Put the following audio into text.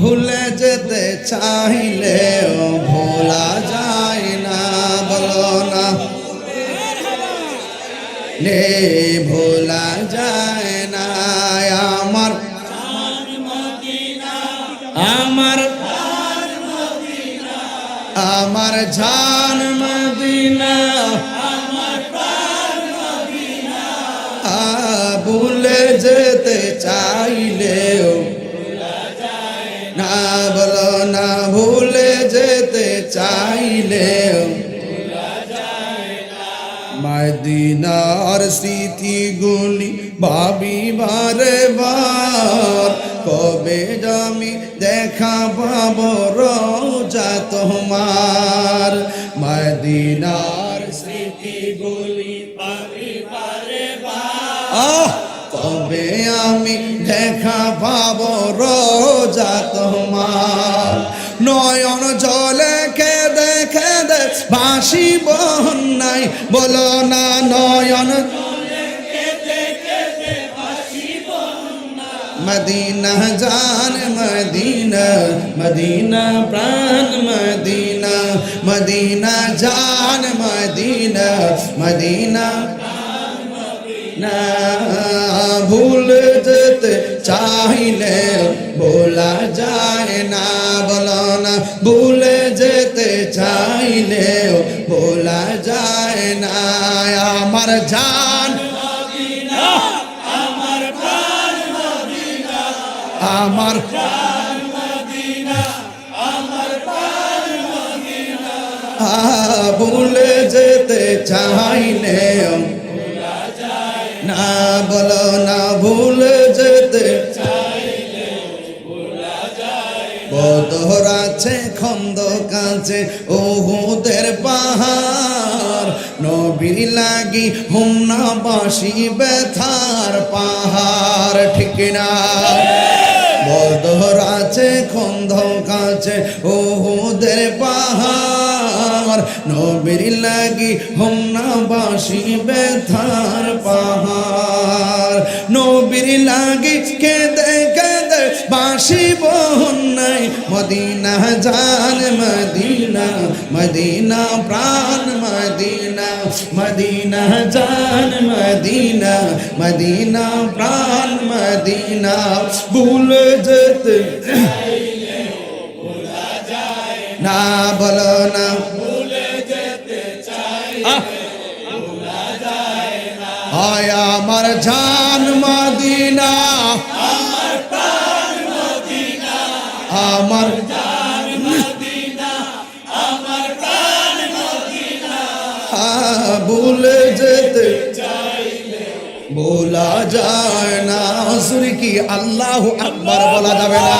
ভুলে যেতে চাইলেও ভোলা যায় না, বলো না। নে ভোলা যায় না, আমার আমার আমার জান মদিনা ভুলে যেতে চাইলেও বলো না ভুলে যেতে চাইলেও মদিনার স্মৃতিগুলি ভাবি বারে বার কবে জমি দেখা পাব রোজা তোমার। মদিনার স্মৃতিগুলি ভাবি বারে বার কবে আমি দেখা পাব রোজা তোমার। নয়ন জলে খেদে খেদে বাসি নাই। বলো না নয়ন। মদিনা জান, মদিনা মদিনা প্রাণ, মদিনা মদিনা জান, মদিনা মদিনা না ভুল যেতে চাইলে বলা যায় না বলো না। ভুলে যেতে চাইলে বলা যায় না। আমার জান আমার আ, ভুলে যেতে চাইলে বলো না ভুলে যেতে। বদর খন্দ কাছে ওহুদের পাহাড়। নবীর লাগি হুমনা বাসি ব্যথার পাহাড়, ঠিক না বদর কাছে কাছে ওহুদের পাহাড়। নবীর লাগি হুমনা বাসি বেথার পাহাড়। নবীর লাগি কেঁদে বাসি বন্যাই মদিনা জান, মদিনা মদিনা প্রাণ, মদিনা মদিনা জান, মদিনা মদিনা প্রাণ, মদিনা। ভুল যেতে না, বলো না। হয় আমার জান, মদিনা। আমার ভুলে যেতে বলা যায় না। সুরি কি আল্লাহ আকবার বলা যাবে না?